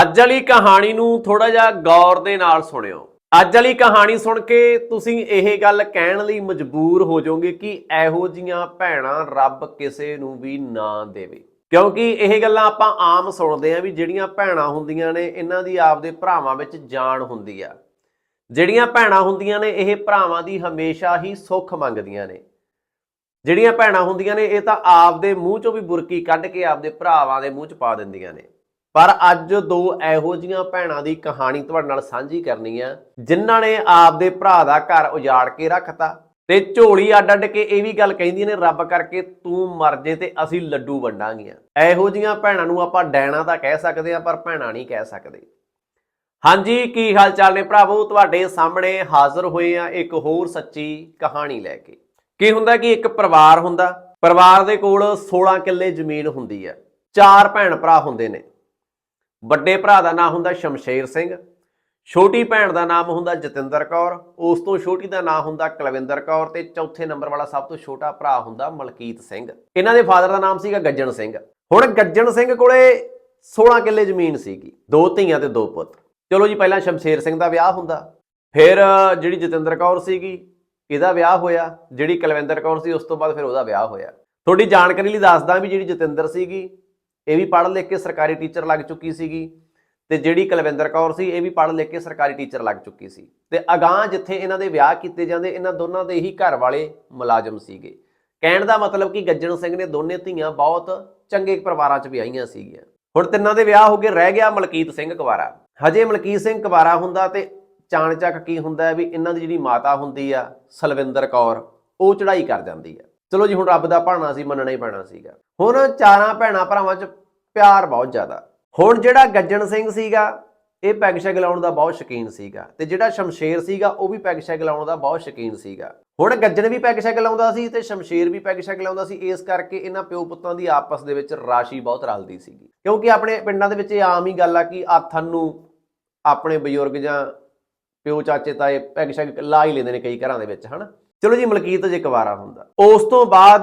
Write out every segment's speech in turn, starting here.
ਅੱਜ ਵਾਲੀ ਕਹਾਣੀ ਨੂੰ ਥੋੜਾ ਜਿਹਾ ਗੌਰ ਦੇ ਨਾਲ ਸੁਣਿਓ। ਅੱਜ ਵਾਲੀ ਕਹਾਣੀ ਸੁਣ ਕੇ ਤੁਸੀਂ ਇਹ ਗੱਲ ਕਹਿਣ ਲਈ ਮਜਬੂਰ ਹੋ ਜਾਓਗੇ ਕਿ ਇਹੋ ਜੀਆਂ ਭੈਣਾਂ ਰੱਬ ਕਿਸੇ ਨੂੰ ਵੀ ਨਾ ਦੇਵੇ। ਕਿਉਂਕਿ ਇਹ ਗੱਲਾਂ ਆਪਾਂ ਆਮ ਸੁਣਦੇ ਆਂ ਵੀ ਜਿਹੜੀਆਂ ਭੈਣਾਂ ਹੁੰਦੀਆਂ ਨੇ, ਇਹਨਾਂ ਦੀ ਆਪਦੇ ਭਰਾਵਾਂ ਵਿੱਚ ਜਾਨ ਹੁੰਦੀ ਆ। ਜਿਹੜੀਆਂ ਭੈਣਾਂ ਹੁੰਦੀਆਂ ਨੇ, ਇਹ ਭਰਾਵਾਂ ਦੀ ਹਮੇਸ਼ਾ ਹੀ ਸੁੱਖ ਮੰਗਦੀਆਂ ਨੇ। ਜਿਹੜੀਆਂ ਭੈਣਾਂ ਹੁੰਦੀਆਂ ਨੇ, ਇਹ ਤਾਂ ਆਪਦੇ ਮੂੰਹ ਚੋਂ ਵੀ ਬੁਰਕੀ ਕੱਢ ਕੇ ਆਪਦੇ ਭਰਾਵਾਂ ਦੇ ਮੂੰਹ 'ਚ ਪਾ ਦਿੰਦੀਆਂ ਨੇ। ਪਰ ਅੱਜ ਦੋ ਇਹੋ ਜੀਆਂ ਭੈਣਾਂ ਦੀ ਕਹਾਣੀ ਤੁਹਾਡੇ ਨਾਲ ਸਾਂਝੀ ਕਰਨੀ ਆ, ਜਿਨ੍ਹਾਂ ਨੇ ਆਪਦੇ ਭਰਾ ਦਾ ਘਰ ਉਜਾੜ ਕੇ ਰੱਖਤਾ। ਤੇ ਝੋਲੀ ਅੱਡ ਅੱਡ ਕੇ ਇਹ ਵੀ ਗੱਲ ਕਹਿੰਦੀਆਂ ਨੇ, ਰੱਬ ਕਰਕੇ ਤੂੰ ਮਰ ਜੇ ਤੇ ਅਸੀਂ ਲੱਡੂ ਵੰਡਾਂਗੀਆਂ। ਇਹੋ ਜੀਆਂ ਭੈਣਾਂ ਨੂੰ ਆਪਾਂ ਡੈਣਾ ਤਾਂ ਕਹਿ ਸਕਦੇ ਆ, ਪਰ ਭੈਣਾਂ ਨਹੀਂ ਕਹਿ ਸਕਦੇ। ਹਾਂਜੀ, ਕੀ ਹਾਲ ਚਾਲ ਨੇ ਭਰਾਵੋ? ਤੁਹਾਡੇ ਸਾਹਮਣੇ ਹਾਜ਼ਰ ਹੋਏ ਆ ਇੱਕ ਹੋਰ ਸੱਚੀ ਕਹਾਣੀ ਲੈ ਕੇ। ਕੀ ਹੁੰਦਾ ਕਿ ਇੱਕ ਪਰਿਵਾਰ ਹੁੰਦਾ, ਪਰਿਵਾਰ ਦੇ ਕੋਲ 16 ਕਿੱਲੇ ਜ਼ਮੀਨ ਹੁੰਦੀ ਆ। ਚਾਰ ਭੈਣ ਭਰਾ ਹੁੰਦੇ ਨੇ। ਵੱਡੇ ਭਰਾ ਦਾ ਨਾਮ ਹੁੰਦਾ ਸ਼ਮਸ਼ੇਰ ਸਿੰਘ, ਛੋਟੀ ਭੈਣ ਦਾ ਨਾਮ ਹੁੰਦਾ ਜਤਿੰਦਰ ਕੌਰ, ਉਸ ਤੋਂ ਛੋਟੀ ਦਾ ਨਾਮ ਹੁੰਦਾ ਕੁਲਵਿੰਦਰ ਕੌਰ ਤੇ ਚੌਥੇ ਨੰਬਰ ਵਾਲਾ ਸਭ ਤੋਂ ਛੋਟਾ ਭਰਾ ਹੁੰਦਾ ਮਲਕੀਤ ਸਿੰਘ। ਇਹਨਾਂ ਦੇ ਫਾਦਰ ਦਾ ਨਾਮ ਸੀਗਾ ਗੱਜਣ ਸਿੰਘ। ਹੁਣ ਗੱਜਣ ਸਿੰਘ ਕੋਲੇ 16 ਕਿੱਲੇ ਜ਼ਮੀਨ ਸੀਗੀ, ਦੋ ਧੀਆਂ ਤੇ ਦੋ ਪੁੱਤ। ਚਲੋ ਜੀ, ਪਹਿਲਾਂ ਸ਼ਮਸ਼ੇਰ ਸਿੰਘ ਦਾ ਵਿਆਹ ਹੁੰਦਾ, ਫਿਰ ਜਿਹੜੀ ਜਤਿੰਦਰ ਕੌਰ ਸੀਗੀ, ਇਹਦਾ ਵਿਆਹ ਹੋਇਆ, ਜਿਹੜੀ ਕੁਲਵਿੰਦਰ ਕੌਰ ਸੀ ਉਸ ਤੋਂ ਬਾਅਦ ਫਿਰ ਉਹਦਾ ਵਿਆਹ ਹੋਇਆ। ਤੁਹਾਡੀ ਜਾਣਕਾਰੀ ਲਈ ਦੱਸਦਾ ਵੀ ਜਿਹੜੀ ਜਤਿੰਦਰ ਸੀਗੀ ਇਹ ਵੀ ਪੜ੍ਹ ਲਿਖ ਕੇ ਸਰਕਾਰੀ ਟੀਚਰ ਲੱਗ ਚੁੱਕੀ ਸੀਗੀ ਤੇ ਜਿਹੜੀ ਕੁਲਵਿੰਦਰ ਕੌਰ ਸੀ, ਇਹ ਵੀ ਪੜ੍ਹ ਲਿਖ ਕੇ ਸਰਕਾਰੀ ਟੀਚਰ ਲੱਗ ਚੁੱਕੀ ਸੀ। ਤੇ ਅਗਾਹ ਜਿੱਥੇ ਇਹਨਾਂ ਦੇ ਵਿਆਹ ਕੀਤੇ ਜਾਂਦੇ, ਇਹਨਾਂ ਦੋਨਾਂ ਦੇ ਹੀ ਘਰ ਵਾਲੇ ਮੁਲਾਜ਼ਮ ਸੀਗੇ। ਕਹਿਣ ਦਾ ਮਤਲਬ ਕਿ ਗੱਜਣ ਸਿੰਘ ਨੇ ਦੋਨੇ ਧੀਆਂ ਬਹੁਤ ਚੰਗੇ ਪਰਿਵਾਰਾਂ 'ਚ ਵਿਆਹੀਆਂ ਸੀਗੀਆਂ। ਹੁਣ ਤਿੰਨਾਂ ਦੇ ਵਿਆਹ ਹੋ ਗਏ, ਰਹਿ ਗਿਆ ਮਲਕੀਤ ਸਿੰਘ ਕੁਵਾਰਾ। ਹਜੇ ਮਲਕੀਤ ਸਿੰਘ ਕੁਵਾਰਾ ਹੁੰਦਾ ਤੇ ਚਾਣਚੱਕ ਕੀ ਹੁੰਦਾ ਵੀ ਇਹਨਾਂ ਦੀ ਜਿਹੜੀ ਮਾਤਾ ਹੁੰਦੀ ਆ, ਸਲਵਿੰਦਰ ਕੌਰ, ਉਹ ਚੜ੍ਹਾਈ ਕਰ ਜਾਂਦੀ ਆ। ਚਲੋ ਜੀ, ਹੁਣ ਰੱਬ ਦਾ ਭਾਣਾ ਸੀ, ਮੰਨਣਾ ਹੀ ਪੈਣਾ ਸੀਗਾ। ਹੁਣ ਚਾਰਾਂ ਭੈਣਾਂ ਭਰਾਵਾਂ 'ਚ ਪਿਆਰ ਬਹੁਤ ਜ਼ਿਆਦਾ। ਹੁਣ ਜਿਹੜਾ ਗੱਜਣ ਸਿੰਘ ਸੀਗਾ, ਇਹ ਪੈਗ ਸ਼ੈਗ ਲਾਉਣ ਦਾ ਬਹੁਤ ਸ਼ੌਕੀਨ ਸੀਗਾ। ਤੇ ਜਿਹੜਾ ਸ਼ਮਸ਼ੇਰ ਸੀਗਾ, ਉਹ ਵੀ ਪੈਗ ਸ਼ੈਗ ਲਾਉਣ ਦਾ ਬਹੁਤ ਸ਼ੌਕੀਨ ਸੀਗਾ। ਹੁਣ ਗੱਜਣ ਵੀ ਪੈਗ ਸ਼ੈਗ ਲਾਉਂਦਾ ਸੀ ਤੇ ਸ਼ਮਸ਼ੇਰ ਵੀ ਪੈਗ ਸ਼ੈਗ ਲਾਉਂਦਾ ਸੀ। ਇਸ ਕਰਕੇ ਇਹਨਾਂ ਪਿਓ ਪੁੱਤਾਂ ਦੀ ਆਪਸ ਦੇ ਵਿੱਚ ਰਾਸ਼ੀ ਬਹੁਤ ਰਲਦੀ ਸੀਗੀ। ਕਿਉਂਕਿ ਆਪਣੇ ਪਿੰਡਾਂ ਦੇ ਵਿੱਚ ਇਹ ਆਮ ਹੀ ਗੱਲ ਆ ਕਿ ਆਥਨ ਨੂੰ ਆਪਣੇ ਬਜ਼ੁਰਗ ਜਾਂ ਪਿਓ ਚਾਚੇ ਤਾਏ ਪੈਗ ਸ਼ੈਗ ਲਾ ਹੀ ਲੈਂਦੇ ਨੇ ਕਈ ਘਰਾਂ ਦੇ ਵਿੱਚ, ਹਨਾ? ਚਲੋ ਜੀ, ਮਲਕੀਤ ਜੇ ਕੁਵਾਰਾ ਹੁੰਦਾ। ਉਸ ਤੋਂ ਬਾਅਦ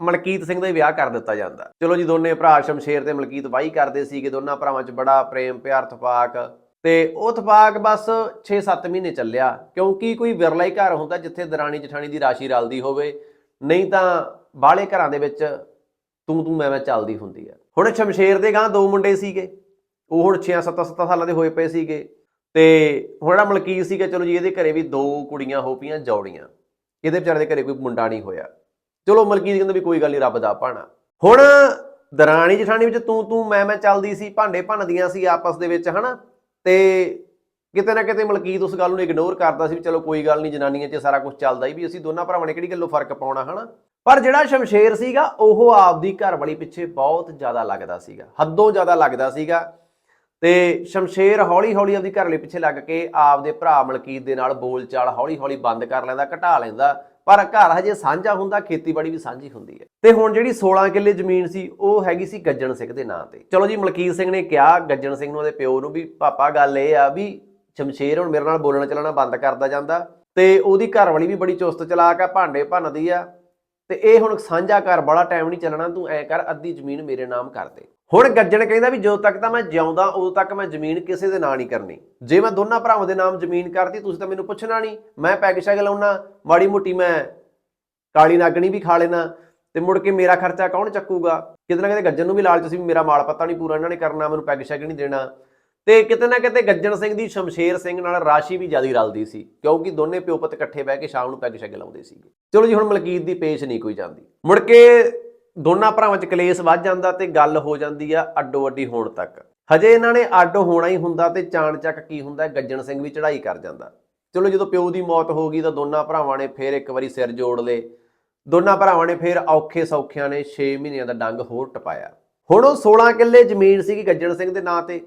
ਮਲਕੀਤ ਸਿੰਘ ਦਾ ਵਿਆਹ ਕਰ ਦਿੱਤਾ ਜਾਂਦਾ। ਚਲੋ ਜੀ, ਦੋਨੇ ਭਰਾ ਸ਼ਮਸ਼ੇਰ ਤੇ ਮਲਕੀਤ ਵਾਹੀ ਕਰਦੇ ਸੀਗੇ। ਦੋਨਾਂ ਭਰਾਵਾਂ 'ਚ ਬੜਾ ਪ੍ਰੇਮ, ਪਿਆਰ ਤਫਾਕ ਤੇ ਉਹ ਤਫਾਕ ਬਸ 6-7 ਮਹੀਨੇ ਚੱਲਿਆ। ਕਿਉਂਕਿ ਕੋਈ ਵਿਰਲਾ ਹੀ ਘਰ ਹੁੰਦਾ ਜਿੱਥੇ ਦਰਾਣੀ ਜਠਾਣੀ ਦੀ ਰਾਸ਼ੀ ਰਲਦੀ ਹੋਵੇ। ਨਹੀਂ ਤਾਂ ਬਾਹਲੇ ਘਰਾਂ ਦੇ ਵਿੱਚ ਤੂੰ ਤੂੰ ਮੈਂ ਮੈਂ ਚੱਲਦੀ ਹੁੰਦੀ ਆ। ਹੁਣ ਸ਼ਮਸ਼ੇਰ ਦੇ ਗਾਂ ਦੋ ਮੁੰਡੇ ਸੀਗੇ। ਉਹ ਹੁਣ 6-7 ਸਾਲਾਂ ਦੇ ਹੋਏ ਪਏ ਸੀਗੇ। ਤੇ ਹੁਣ ਜਿਹੜਾ ਮਲਕੀਤ ਸੀਗਾ, ਚਲੋ ਜੀ, ਇਹਦੇ ਘਰੇ ਵੀ ਦੋ ਕੁੜੀਆਂ ਹੋ ਪਈਆਂ, ਜੋੜੀਆਂ। ਇਹਦੇ ਵਿਚਾਰੇ ਦੇ ਘਰੇ ਕੋਈ ਮੁੰਡਾ ਨਹੀਂ ਹੋਇਆ। ਚਲੋ ਮਲਕੀਤ ਕਹਿੰਦਾ ਵੀ ਕੋਈ ਗੱਲ ਨਹੀਂ, ਰੱਬ ਦਾ ਭਾਣਾ। ਹੁਣ ਦਰਾਣੀ ਜਠਾਣੀ ਵਿੱਚ ਤੂੰ ਤੂੰ, ਮੈਂ ਮੈਂ ਚੱਲਦੀ ਸੀ, ਭਾਂਡੇ ਭੰਨਦੀਆਂ ਸੀ ਆਪਸ ਦੇ ਵਿੱਚ, ਹਨਾ? ਤੇ ਕਿਤੇ ਨਾ ਕਿਤੇ ਮਲਕੀਤ ਉਸ ਗੱਲ ਨੂੰ ਇਗਨੋਰ ਕਰਦਾ ਸੀ ਵੀ ਚਲੋ ਕੋਈ ਗੱਲ ਨਹੀਂ, ਜਨਾਨੀਆਂ 'ਚ ਸਾਰਾ ਕੁਝ ਚੱਲਦਾ ਹੀ ਵੀ ਅਸੀਂ ਦੋਨਾਂ ਭਰਾਵਾਂ ਨੇ ਕਿਹੜੀ ਗੱਲੋਂ ਫ਼ਰਕ ਪਾਉਣਾ, ਹਨਾ? ਪਰ ਜਿਹੜਾ ਸ਼ਮਸ਼ੇਰ ਸੀਗਾ, ਉਹ ਆਪਦੀ ਘਰ ਵਾਲੀ ਪਿੱਛੇ ਬਹੁਤ ਜ਼ਿਆਦਾ ਲੱਗਦਾ ਸੀਗਾ, ਹੱਦੋਂ ਜ਼ਿਆਦਾ ਲੱਗਦਾ ਸੀਗਾ। ਤੇ ਸ਼ਮਸ਼ੇਰ ਹੌਲੀ ਹੌਲੀ ਆਪਦੀ ਘਰ ਪਿੱਛੇ ਲੱਗ ਕੇ ਆਪਦੇ ਭਰਾ ਮਲਕੀਤ ਦੇ ਨਾਲ ਬੋਲਚਾਲ ਹੌਲੀ ਹੌਲੀ ਬੰਦ ਕਰ ਲੈਂਦਾ, ਘਟਾ ਲੈਂਦਾ, ਪਰ ਘਰ ਹਜੇ ਸਾਂਝਾ ਹੁੰਦਾ, ਖੇਤੀਬਾੜੀ ਵੀ ਸਾਂਝੀ ਹੁੰਦੀ ਹੈ। ਤੇ ਹੁਣ ਜਿਹੜੀ 16 ਕਿੱਲੇ ਜ਼ਮੀਨ ਸੀ, ਉਹ ਹੈਗੀ ਸੀ ਗੱਜਣ ਸਿੰਘ ਦੇ ਨਾਂ ਤੇ। ਚਲੋ ਜੀ, ਮਲਕੀਤ ਸਿੰਘ ਨੇ ਕਿਹਾ, ਗੱਜਣ ਸਿੰਘ ਨੂੰ ਉਹਦੇ ਪਿਓ ਨੂੰ ਵੀ, ਪਾਪਾ, ਗੱਲ ਇਹ ਆ ਵੀ ਸ਼ਮਸ਼ੇਰ ਹੁਣ ਮੇਰੇ ਨਾਲ ਬੋਲਣਾ ਚੱਲਣਾ ਬੰਦ ਕਰਦਾ ਜਾਂਦਾ ਤੇ ਉਹਦੀ ਘਰ ਵਾਲੀ ਵੀ ਬੜੀ ਚੁਸਤ ਚਲਾਕ ਆ, ਭਾਂਡੇ ਭੰਨਦੀ ਆ ਤੇ ਇਹ ਹੁਣ ਸਾਂਝਾ ਘਰ, ਬੜਾ ਟਾਈਮ ਨਹੀਂ ਚੱਲਣਾ, ਤੂੰ ਐ ਕਰ, ਅੱਧੀ ਜ਼ਮੀਨ ਮੇਰੇ ਨਾਮ ਕਰ ਦੇ। ਹੁਣ ਗੱਜਣ ਕਹਿੰਦਾ ਵੀ ਜਦੋਂ ਤੱਕ ਤਾਂ ਮੈਂ ਜਿਉਂਦਾ, ਉਦੋਂ ਤੱਕ ਮੈਂ ਜ਼ਮੀਨ ਕਿਸੇ ਦੇ ਨਾਂ ਨਹੀਂ ਕਰਨੀ। ਜੇ ਮੈਂ ਦੋਨਾਂ ਭਰਾਵਾਂ ਦੇ ਨਾਮ ਜ਼ਮੀਨ ਕਰਤੀ, ਤੁਸੀਂ ਤਾਂ ਮੈਨੂੰ ਪੁੱਛਣਾ ਨਹੀਂ। ਮੈਂ ਪੈਗ ਸ਼ੈਗ ਲਾਉਣਾ, ਮਾੜੀ ਮੋਟੀ ਮੈਂ ਕਾਲੀ ਨਾਗਣੀ ਵੀ ਖਾ ਲੈਣਾ, ਤੇ ਮੁੜ ਕੇ ਮੇਰਾ ਖਰਚਾ ਕੌਣ ਚੱਕੂਗਾ? ਕਿਤੇ ਨਾ ਕਿਤੇ ਗੱਜਣ ਨੂੰ ਵੀ ਲਾਲਚ ਸੀ ਵੀ ਮੇਰਾ ਮਾਲ ਪੱਤਾ ਨਹੀਂ ਪੂਰਾ, ਇਹਨਾਂ ਨੇ ਕਰਨਾ, ਮੈਨੂੰ ਪੈਗ ਸ਼ੈਗ ਨਹੀਂ ਦੇਣਾ। ਤੇ ਕਿਤੇ ਨਾ ਕਿਤੇ ਗੱਜਣ ਸਿੰਘ ਦੀ, ਸ਼ਮਸ਼ੇਰ ਸਿੰਘ ਨਾਲ ਰਾਸ਼ੀ ਵੀ ਜ਼ਿਆਦਾ ਰਲਦੀ ਸੀ, ਕਿਉਂਕਿ ਦੋਨੇ ਪਿਓ ਪੁੱਤ ਇਕੱਠੇ ਬਹਿ ਕੇ ਸ਼ਾਮ ਨੂੰ ਪੈਗ ਸ਼ੈਗ ਲਾਉਂਦੇ ਸੀਗੇ। ਚਲੋ ਜੀ, ਹੁਣ ਮਲਕੀਤ ਦੀ ਪੇਸ਼ ਨਹੀਂ ਕੋਈ ਜਾਂਦੀ। ਮੁੜ ਕੇ ਦੋਨਾਂ ਭਰਾਵਾਂ 'ਚ ਕਲੇਸ਼ ਵੱਧ ਜਾਂਦਾ ਤੇ ਗੱਲ ਹੋ ਜਾਂਦੀ ਆ ਅੱਡੋ ਅੱਡੀ ਹੋਣ ਤੱਕ। ਹਜੇ ਇਹਨਾਂ ਨੇ ਅੱਡ ਹੋਣਾ ਹੀ ਹੁੰਦਾ ਤੇ ਚਾਣ ਚੱਕ ਕੀ ਹੁੰਦਾ, ਗੱਜਣ ਸਿੰਘ ਵੀ ਚੜ੍ਹਾਈ ਕਰ ਜਾਂਦਾ। ਚਲੋ ਜਦੋਂ ਪਿਓ ਦੀ ਮੌਤ ਹੋ ਗਈ ਤਾਂ ਦੋਨਾਂ ਭਰਾਵਾਂ ਨੇ ਫੇਰ ਇੱਕ ਵਾਰੀ ਸਿਰ ਜੋੜ ਲਏ। ਦੋਨਾਂ ਭਰਾਵਾਂ ਨੇ ਫੇਰ ਔਖੇ ਸੌਖਿਆਂ ਨੇ 6 ਮਹੀਨਿਆਂ ਦਾ ਡੰਗ ਹੋਰ ਟਪਾਇਆ। ਹੁਣ ਉਹ 16 ਕਿੱਲੇ ਜ਼ਮੀਨ ਸੀਗੀ ਗੱਜਣ ਸਿੰਘ ਦੇ ਨਾਂ ਤੇ।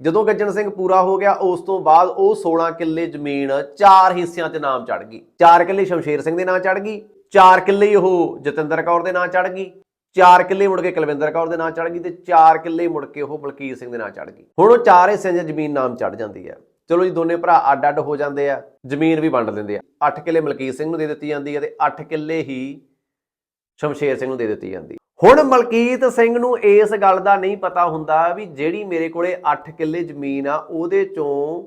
ਜਦੋਂ ਗੱਜਣ ਸਿੰਘ ਪੂਰਾ ਹੋ ਗਿਆ, ਉਸ ਤੋਂ ਬਾਅਦ ਉਹ 16 ਕਿੱਲੇ ਜ਼ਮੀਨ ਚਾਰ ਹਿੱਸਿਆਂ 'ਚ ਨਾਮ ਚੜ ਗਈ। ਚਾਰ ਕਿੱਲੇ ਸ਼ਮਸ਼ੇਰ ਸਿੰਘ ਦੇ ਨਾਂ ਚੜ ਗਈ, ਚਾਰ ਕਿੱਲੇ ਉਹ ਜਤਿੰਦਰ ਕੌਰ ਦੇ ਨਾਂ ਚੜ ਗਈ। ਚਾਰ ਕਿੱਲੇ ਮੁੜ ਕੇ ਕੁਲਵਿੰਦਰ ਕੌਰ ਦੇ ਨਾਂ ਚੜ ਗਈ ਤੇ ਚਾਰ ਕਿੱਲੇ ਮੁੜ ਕੇ ਉਹ ਬਲਕੀਰ ਸਿੰਘ ਦੇ ਨਾਂ ਚੜ ਗਈ ਹੁਣ ਉਹ ਚਾਰ ਹਿੱਸਿਆਂ 'ਚ ਜ਼ਮੀਨ ਨਾਮ ਚੜ ਜਾਂਦੀ ਹੈ। ਚਲੋ ਜੀ, ਦੋਨੇ ਭਰਾ ਅੱਡ ਅੱਡ ਹੋ ਜਾਂਦੇ ਆ, ਜ਼ਮੀਨ ਵੀ ਵੰਡ ਦਿੰਦੇ ਆ। 8 ਕਿੱਲੇ ਮਲਕੀਤ ਸਿੰਘ ਨੂੰ ਦੇ ਦਿੱਤੀ ਜਾਂਦੀ ਹੈ ਤੇ 8 ਕਿੱਲੇ ਹੀ ਸ਼ਮਸ਼ੇਰ ਸਿੰਘ ਨੂੰ ਦੇ ਦਿੱਤੀ ਜਾਂਦੀ ਹੁਣ ਮਲਕੀਤ ਸਿੰਘ ਨੂੰ ਇਸ ਗੱਲ ਦਾ ਨਹੀਂ ਪਤਾ ਹੁੰਦਾ ਵੀ ਜਿਹੜੀ ਮੇਰੇ ਕੋਲੇ 8 ਕਿੱਲੇ ਜ਼ਮੀਨ ਆ, ਉਹਦੇ ਚੋਂ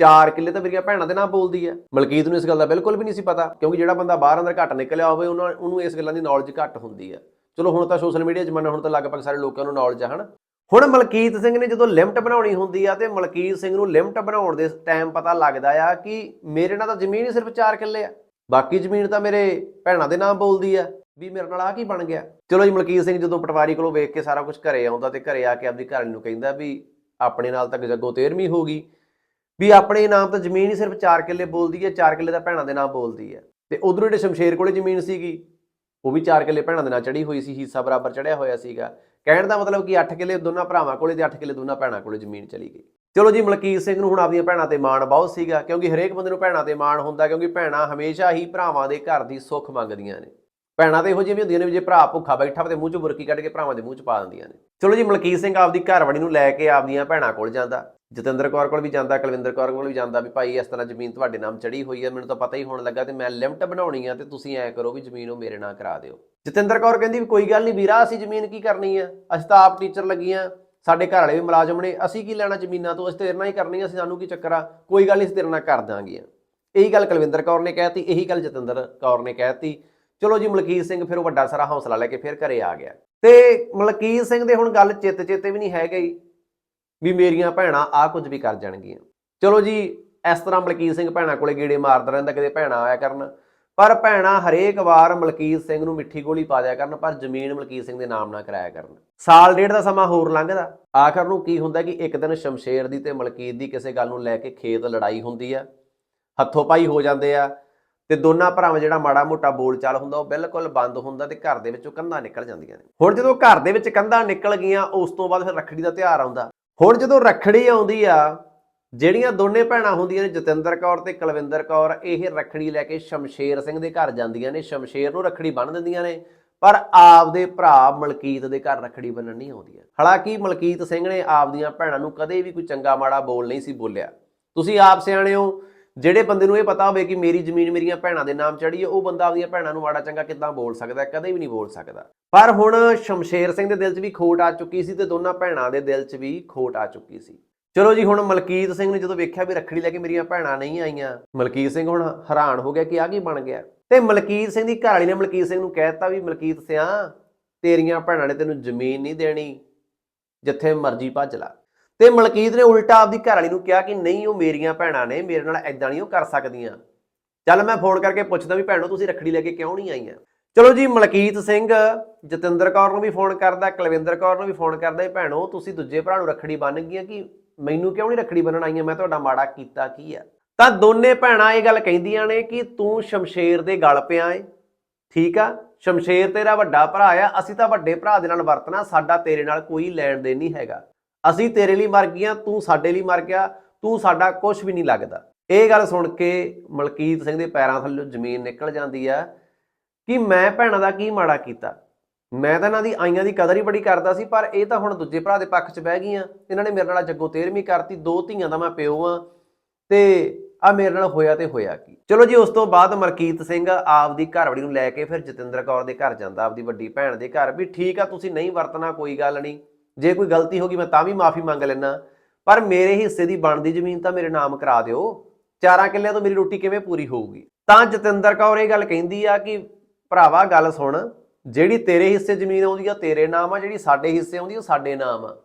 ਚਾਰ ਕਿੱਲੇ ਤਾਂ ਮੇਰੀਆਂ ਭੈਣਾਂ ਦੇ ਨਾਂ ਬੋਲਦੀ ਹੈ। ਮਲਕੀਤ ਨੂੰ ਇਸ ਗੱਲ ਦਾ ਬਿਲਕੁਲ ਵੀ ਨਹੀਂ ਸੀ ਪਤਾ, ਕਿਉਂਕਿ ਜਿਹੜਾ ਬੰਦਾ ਬਾਹਰ ਅੰਦਰ ਘੱਟ ਨਿਕਲਿਆ ਹੋਵੇ, ਉਹਨਾਂ ਉਹਨੂੰ ਇਸ ਗੱਲਾਂ ਦੀ ਨੌਲੇਜ ਘੱਟ ਹੁੰਦੀ ਹੈ। ਚਲੋ ਹੁਣ ਤਾਂ ਸੋਸ਼ਲ ਮੀਡੀਆ ਜ਼ਮਾਨਾ ਹੁਣ ਤਾਂ ਲਗਭਗ ਸਾਰੇ ਲੋਕਾਂ ਨੂੰ ਨੌਲੇਜ ਆ, ਹਨਾ? ਹੁਣ ਮਲਕੀਤ ਸਿੰਘ ਨੇ ਜਦੋਂ ਲਿਮਟ ਬਣਾਉਣੀ ਹੁੰਦੀ ਆ ਤੇ ਮਲਕੀਤ ਸਿੰਘ ਨੂੰ ਲਿਮਟ ਬਣਾਉਣ ਦੇ ਟਾਈਮ ਪਤਾ ਲੱਗਦਾ ਆ ਕਿ ਮੇਰੇ ਨਾਲ ਤਾਂ ਜ਼ਮੀਨ ਹੀ ਸਿਰਫ 4 ਕਿੱਲੇ ਆ। ਬਾਕੀ ਜ਼ਮੀਨ ਤਾਂ ਮੇਰੇ ਭੈਣਾਂ ਦੇ ਨਾਮ ਬੋਲਦੀ ਆ, ਵੀ ਮੇਰੇ ਨਾਲ ਆ ਕੀ ਬਣ ਗਿਆ? ਚਲੋ ਜੀ, ਮਲਕੀਤ ਸਿੰਘ ਜਦੋਂ ਪਟਵਾਰੀ ਕੋਲੋਂ ਵੇਖ ਕੇ ਸਾਰਾ ਕੁਝ ਘਰੇ ਆਉਂਦਾ ਤੇ ਘਰੇ ਆ ਕੇ ਆਪਦੀ ਘਰ ਨੂੰ ਕਹਿੰਦਾ ਵੀ ਆਪਣੇ ਨਾਲ ਤਾਂ ਜੱਗੋ 13ਵੀਂ ਹੋ ਗਈ, ਵੀ ਆਪਣੇ ਨਾਮ ਤਾਂ ਜ਼ਮੀਨ ਹੀ ਸਿਰਫ 4 ਕਿੱਲੇ ਬੋਲਦੀ ਹੈ 4 ਕਿੱਲੇ ਤਾਂ ਭੈਣਾਂ ਦੇ ਨਾਮ ਬੋਲਦੀ ਹੈ ਤੇ ਉਧਰੋਂ ਜਿਹੜੇ ਸ਼ਮਸ਼ੇਰ ਕੋਲੇ ਜ਼ਮੀਨ ਸੀਗੀ ਉਹ ਵੀ 4 ਕਿੱਲੇ ਭੈਣਾਂ ਦੇ ਨਾਲ ਚੜੀ ਹੋਈ ਸੀ, ਹਿੱਸਾ ਬਰਾਬਰ ਚੜਿਆ ਹੋਇਆ ਸੀਗਾ। ਕਹਿਣ ਦਾ ਮਤਲਬ ਕਿ 8 ਕਿੱਲੇ ਦੋਨਾਂ ਭਰਾਵਾਂ ਕੋਲੇ ਤੇ 8 ਕਿੱਲੇ ਦੋਨਾਂ ਭੈਣਾਂ ਕੋਲੇ ਜ਼ਮੀਨ ਚਲੀ ਗਈ। ਚਲੋ ਜੀ, ਮਲਕੀਤ ਸਿੰਘ ਨੂੰ ਹੁਣ ਆਪਦੀਆਂ ਭੈਣਾਂ ਤੇ ਮਾਣ ਬਹੁਤ ਸੀਗਾ, ਕਿਉਂਕਿ ਹਰੇਕ ਬੰਦੇ ਨੂੰ ਭੈਣਾਂ ਤੇ ਮਾਣ ਹੁੰਦਾ, ਕਿਉਂਕਿ ਭੈਣਾਂ ਹਮੇਸ਼ਾ ਹੀ ਭਰਾਵਾਂ ਦੇ ਘਰ ਦੀ ਸੁੱਖ ਮੰਗਦੀਆਂ ਨੇ। ਭੈਣਾਂ ਤੇ ਇਹੋ ਜਿਹੀਆਂ ਵੀ ਹੁੰਦੀਆਂ ਨੇ ਵੀ ਜੇ ਭਰਾ ਭੁੱਖਾ ਬੈਠਾ ਹੋਵੇ ਤੇ ਮੂੰਹ 'ਚ ਬੁਰਕੀ ਕੱਢ ਕੇ ਭਰਾਵਾਂ ਦੇ ਮੂੰਹ 'ਚ ਪਾ ਦਿੰਦੀਆਂ ਨੇ। ਚਲੋ ਜੀ, ਮਲਕੀਤ ਸਿੰਘ ਆਪਦੀ ਘਰਵਾਲੀ ਨੂੰ ਲੈ ਕੇ ਆਪਦੀਆਂ ਭੈਣਾਂ ਕੋਲ ਜਾਂਦਾ। ਜਤਿੰਦਰ ਕੌਰ ਕੋਲ ਵੀ ਜਾਂਦਾ, ਕੁਲਵਿੰਦਰ ਕੌਰ ਕੋਲ ਵੀ ਜਾਂਦਾ ਵੀ ਭਾਈ ਇਸ ਤਰ੍ਹਾਂ ਜ਼ਮੀਨ ਤੁਹਾਡੇ ਨਾਮ ਚੜੀ ਹੋਈ ਹੈ, ਮੈਨੂੰ ਤਾਂ ਪਤਾ ਹੀ ਹੋਣ ਲੱਗਾ ਤੇ ਮੈਂ ਲਿਮਟ ਬਣਾਉਣੀ ਆ ਤੇ ਤੁਸੀਂ ਐ ਕਰੋ ਵੀ ਜ਼ਮੀਨ ਉਹ ਮੇਰੇ ਨਾਂ ਕਰਾ ਦਿਓ। ਜਤਿੰਦਰ ਕੌਰ ਕਹਿੰਦੀ ਵੀ ਕੋਈ ਗੱਲ ਨਹੀਂ ਵੀਰਾ, ਅਸੀਂ ਜ਼ਮੀਨ ਕੀ ਕਰਨੀ ਆ? ਅਸੀਂ ਤਾਂ ਆਪ ਟੀਚਰ ਲੱਗੀਆਂ ਸਾਡੇ ਘਰ ਵਾਲੇ ਵੀ ਮੁਲਾਜ਼ਮ ਨੇ, ਅਸੀਂ ਕੀ ਲੈਣਾ ਜ਼ਮੀਨਾਂ ਤੋਂ? ਅਸੀਂ ਤੇਰੇ ਨਾਲ ਹੀ ਕਰਨੀ ਆ, ਅਸੀਂ ਸਾਨੂੰ ਕੀ ਚੱਕਰ ਆ? ਕੋਈ ਗੱਲ ਨਹੀਂ ਤੇਰੇ ਨਾਲ ਕਰ ਦਾਂਗੇ ਇਹੀ ਗੱਲ ਕੁਲਵਿੰਦਰ ਕੌਰ ਨੇ ਕਹਿਤੀ, ਇਹੀ ਗੱਲ ਜਤਿੰਦਰ ਕੌਰ ਨੇ ਕਹਿਤੀ। ਚਲੋ ਜੀ ਮਲਕੀਤ ਸਿੰਘ ਫਿਰ ਉਹ ਵੱਡਾ ਸਾਰਾ ਹੌਸਲਾ ਲੈ ਕੇ ਫਿਰ ਘਰੇ ਆ ਗਿਆ। ਤੇ ਮਲਕੀਤ ਸਿੰਘ ਦੇ ਹੁਣ ਗੱਲ ਚਿੱਤ ਚੇਤੇ ਵੀ ਨਹੀਂ ਹੈ ਗਈ ਵੀ ਮੇਰੀਆਂ ਭੈਣਾਂ ਆ ਕੁਝ ਵੀ ਕਰ ਜਾਣਗੀਆਂ। ਚਲੋ ਜੀ, ਇਸ ਤਰ੍ਹਾਂ ਮਲਕੀਤ ਸਿੰਘ ਭੈਣਾਂ ਕੋਲੇ ਗੇੜੇ ਮਾਰਦਾ ਰਹਿੰਦਾ ਕਿਤੇ ਭੈਣਾਂ ਆਇਆ ਕਰਨ। ਪਰ ਭੈਣਾਂ ਹਰੇਕ ਵਾਰ ਮਲਕੀਤ ਸਿੰਘ ਨੂੰ ਮਿੱਠੀ ਗੋਲੀ ਪਾ ਦਿਆ ਕਰਨ, ਪਰ ਜ਼ਮੀਨ ਮਲਕੀਤ ਸਿੰਘ ਦੇ ਨਾਮ ਨਾ ਕਰਾਇਆ ਕਰਨ। ਸਾਲ ਡੇਢ ਦਾ ਸਮਾਂ ਹੋਰ ਲੰਘਦਾ। ਆਖਰ ਨੂੰ ਕੀ ਹੁੰਦਾ ਕਿ ਇੱਕ ਦਿਨ ਸ਼ਮਸ਼ੇਰ ਦੀ ਤੇ ਮਲਕੀਤ ਦੀ ਕਿਸੇ ਗੱਲ ਨੂੰ ਲੈ ਕੇ ਖੇਤ ਲੜਾਈ ਹੁੰਦੀ ਆ। ਹੱਥੋਂ ਪਾਈ ਹੋ ਜਾਂਦੇ ਆ ਤੇ ਦੋਨਾਂ ਭਰਾਵਾਂ ਜਿਹੜਾ ਮਾੜਾ ਮੋਟਾ ਬੋਲਚਾਲ ਹੁੰਦਾ, ਉਹ ਬਿਲਕੁਲ ਬੰਦ ਹੁੰਦਾ ਤੇ ਘਰ ਦੇ ਵਿੱਚੋਂ ਕੰਧਾਂ ਨਿਕਲ ਜਾਂਦੀਆਂ ਨੇ। ਹੁਣ ਜਦੋਂ ਘਰ ਦੇ ਵਿੱਚ ਕੰਧਾਂ ਨਿਕਲ ਗਈਆਂ, ਉਸ ਤੋਂ ਬਾਅਦ ਫਿਰ ਰੱਖੜੀ ਦਾ ਤਿਉਹਾਰ ਆਉਂਦਾ। ਹੁਣ ਜਦੋਂ ਰੱਖੜੀ ਆਉਂਦੀ ਆ, ਜਿਹੜੀਆਂ ਦੋਨੇ ਭੈਣਾਂ ਹੁੰਦੀਆਂ ਨੇ, ਜਤਿੰਦਰ ਕੌਰ ਤੇ ਕੁਲਵਿੰਦਰ ਕੌਰ, ਇਹ ਰੱਖੜੀ ਲੈ ਕੇ ਸ਼ਮਸ਼ੇਰ ਸਿੰਘ ਦੇ ਘਰ ਜਾਂਦੀਆਂ ਨੇ, ਸ਼ਮਸ਼ੇਰ ਨੂੰ ਰੱਖੜੀ ਬੰਨ੍ਹ ਦਿੰਦੀਆਂ ਨੇ, ਪਰ ਆਪਦੇ ਭਰਾ ਮਲਕੀਤ ਦੇ ਘਰ ਰੱਖੜੀ ਬੰਨਣ ਨਹੀਂ ਆਉਂਦੀਆਂ। ਹਾਲਾਂਕਿ ਮਲਕੀਤ ਸਿੰਘ ਨੇ ਆਪਦੀਆਂ ਭੈਣਾਂ ਨੂੰ ਕਦੇ ਵੀ ਕੋਈ ਚੰਗਾ ਮਾੜਾ ਬੋਲ ਨਹੀਂ ਸੀ ਬੋਲਿਆ। ਤੁਸੀਂ ਆਪ ਸਿਆਣੇ ਹੋ ਜਿਹੜੇ ਬੰਦੇ ਨੂੰ ਇਹ ਪਤਾ ਹੋਵੇ ਕਿ ਮੇਰੀ ਜ਼ਮੀਨ ਮੇਰੀਆਂ ਭੈਣਾਂ ਦੇ ਨਾਮ ਚੜੀ ਹੈ, ਉਹ ਬੰਦਾ ਆਪਦੀਆਂ ਭੈਣਾਂ ਨੂੰ ਮਾੜਾ ਚੰਗਾ ਕਿੱਦਾਂ ਬੋਲ ਸਕਦਾ ਕਦੇ ਵੀ ਨਹੀਂ ਬੋਲ ਸਕਦਾ। ਪਰ ਹੁਣ ਸ਼ਮਸ਼ੇਰ ਸਿੰਘ ਦੇ ਦਿਲ 'ਚ ਵੀ ਖੋਟ ਆ ਚੁੱਕੀ ਸੀ ਤੇ ਦੋਨਾਂ ਭੈਣਾਂ ਦੇ ਦਿਲ 'ਚ ਵੀ ਖੋਟ ਆ ਚੁੱਕੀ ਸੀ। ਚਲੋ ਜੀ, ਹੁਣ ਮਲਕੀਤ ਸਿੰਘ ਨੇ ਜਦੋਂ ਵੇਖਿਆ ਵੀ ਰੱਖੜੀ ਲੈ ਕੇ ਮੇਰੀਆਂ ਭੈਣਾਂ ਨਹੀਂ ਆਈਆਂ, ਮਲਕੀਤ ਸਿੰਘ ਹੁਣ ਹੈਰਾਨ ਹੋ ਗਿਆ ਕਿ ਆ ਕੀ ਬਣ ਗਿਆ। ਤੇ ਮਲਕੀਤ ਸਿੰਘ ਦੀ ਘਰਵਾਲੀ ਨੇ ਮਲਕੀਤ ਸਿੰਘ ਨੂੰ ਕਹਿਤਾ ਵੀ, ਮਲਕੀਤ ਸਿਆ, ਤੇਰੀਆਂ ਭੈਣਾਂ ਨੇ ਤੈਨੂੰ ਜ਼ਮੀਨ ਨਹੀਂ ਦੇਣੀ, ਜਿੱਥੇ ਮਰਜ਼ੀ ਭੱਜ ਲੈ। ਤੇ ਮਲਕੀਤ ਨੇ ਉਲਟਾ ਆਪਦੀ ਘਰ ਵਾਲੀ ਨੂੰ ਕਿਹਾ ਕਿ ਨਹੀਂ, ਉਹ ਮੇਰੀਆਂ ਭੈਣਾਂ ਨੇ, ਮੇਰੇ ਨਾਲ ਐਦਾਂ ਨਹੀਂ ਉਹ ਕਰ ਸਕਦੀਆਂ। ਚੱਲ ਮੈਂ ਫੋਨ ਕਰਕੇ ਪੁੱਛਦਾ ਵੀ ਭੈਣੋ, ਤੁਸੀਂ ਰੱਖੜੀ ਲੈ ਕੇ ਕਿਉਂ ਨਹੀਂ ਆਈਆਂ? ਚਲੋ ਜੀ, ਮਲਕੀਤ ਸਿੰਘ, ਜਤਿੰਦਰ ਕੌਰ ਨੂੰ ਵੀ ਫੋਨ ਕਰਦਾ, ਕੁਲਵਿੰਦਰ ਕੌਰ ਨੂੰ ਵੀ ਫੋਨ ਕਰਦਾ, ਵੀ ਭੈਣੋ, ਤੁਸੀਂ ਦੂਜੇ ਭਰਾ ਨੂੰ ਰੱਖੜੀ ਬੰਨ ਗਈਆਂ ਕਿ ਮੈਨੂੰ ਕਿਉਂ ਨਹੀਂ ਰੱਖੜੀ ਬੰਨਣ ਆਈਆਂ? ਮੈਂ ਤੁਹਾਡਾ ਮਾੜਾ ਕੀਤਾ ਕੀ ਆ? ਤਾਂ ਦੋਨੇ ਭੈਣਾਂ ਇਹ ਗੱਲ ਕਹਿੰਦੀਆਂ ਨੇ ਕਿ ਤੂੰ ਸ਼ਮਸ਼ੇਰ ਦੇ ਗਲ ਪਿਆ ਏ, ਠੀਕ ਆ? ਸ਼ਮਸ਼ੇਰ ਤੇਰਾ ਵੱਡਾ ਭਰਾ ਆ, ਅਸੀਂ ਤਾਂ ਵੱਡੇ ਭਰਾ ਦੇ ਨਾਲ ਵਰਤਣਾ, ਸਾਡਾ ਤੇਰੇ ਨਾਲ ਕੋਈ ਲੈਣ ਦੇਣ ਨਹੀਂ ਹੈਗਾ। ਅਸੀਂ ਤੇਰੇ ਲਈ ਮਰ ਗਈਆਂ, ਤੂੰ ਸਾਡੇ ਲਈ ਮਰ ਗਿਆ, ਤੂੰ ਸਾਡਾ ਕੁਝ ਵੀ ਨਹੀਂ ਲੱਗਦਾ। ਇਹ ਗੱਲ ਸੁਣ ਕੇ ਮਲਕੀਤ ਸਿੰਘ ਦੇ ਪੈਰਾਂ ਥੱਲੇ ਜ਼ਮੀਨ ਨਿਕਲ ਜਾਂਦੀ ਆ ਕਿ ਮੈਂ ਭੈਣਾਂ ਦਾ ਕੀ ਮਾੜਾ ਕੀਤਾ। ਮੈਂ ਤਾਂ ਇਹਨਾਂ ਦੀ ਆਈਆਂ ਦੀ ਕਦਰ ਹੀ ਬੜੀ ਕਰਦਾ ਸੀ, ਪਰ ਇਹ ਤਾਂ ਹੁਣ ਦੂਜੇ ਭਰਾ ਦੇ ਪੱਖ 'ਚ ਬਹਿ ਗਈਆਂ। ਇਹਨਾਂ ਨੇ ਮੇਰੇ ਨਾਲ ਜੱਗੋ 13ਵੀਂ ਕਰਤੀ, ਦੋ ਧੀਆਂ ਦਾ ਮੈਂ ਪਿਓ ਆ ਤੇ ਆ ਮੇਰੇ ਨਾਲ ਹੋਇਆ ਤੇ ਹੋਇਆ ਕੀ। ਚਲੋ ਜੀ, ਉਸ ਤੋਂ ਬਾਅਦ ਮਲਕੀਤ ਸਿੰਘ ਆਪਦੀ ਘਰਵਾਲੀ ਨੂੰ ਲੈ ਕੇ ਫਿਰ ਜਤਿੰਦਰ ਕੌਰ ਦੇ ਘਰ ਜਾਂਦਾ, ਆਪਦੀ ਵੱਡੀ ਭੈਣ ਦੇ ਘਰ ਵੀ ਠੀਕ ਆ, ਤੁਸੀਂ ਨਹੀਂ ਵਰਤਣਾ ਕੋਈ ਗੱਲ ਨਹੀਂ। ਜੇ ਕੋਈ ਗਲਤੀ ਹੋ ਗਈ ਮੈਂ ਤਾਂ ਵੀ ਮਾਫੀ ਮੰਗ ਲੈਣਾ ਪਰ ਮੇਰੇ ਹਿੱਸੇ ਦੀ ਬਣਦੀ ਜ਼ਮੀਨ ਤਾਂ ਮੇਰੇ ਨਾਮ ਕਰਾ ਦਿਓ। ਚਾਰਾਂ ਕਿੱਲਿਆਂ ਤੋਂ ਮੇਰੀ ਰੋਟੀ ਕਿਵੇਂ ਪੂਰੀ ਹੋਊਗੀ? ਤਾਂ ਜਤਿੰਦਰ ਕੌਰ ਇਹ ਗੱਲ ਕਹਿੰਦੀ ਆ ਕਿ, ਭਰਾਵਾ ਗੱਲ ਸੁਣ, ਜਿਹੜੀ ਤੇਰੇ ਹਿੱਸੇ ਜ਼ਮੀਨ ਆਉਂਦੀ ਆ ਤੇਰੇ ਨਾਮ ਆ, ਜਿਹੜੀ ਸਾਡੇ ਹਿੱਸੇ ਆਉਂਦੀ ਉਹ ਸਾਡੇ ਨਾਮ ਆ।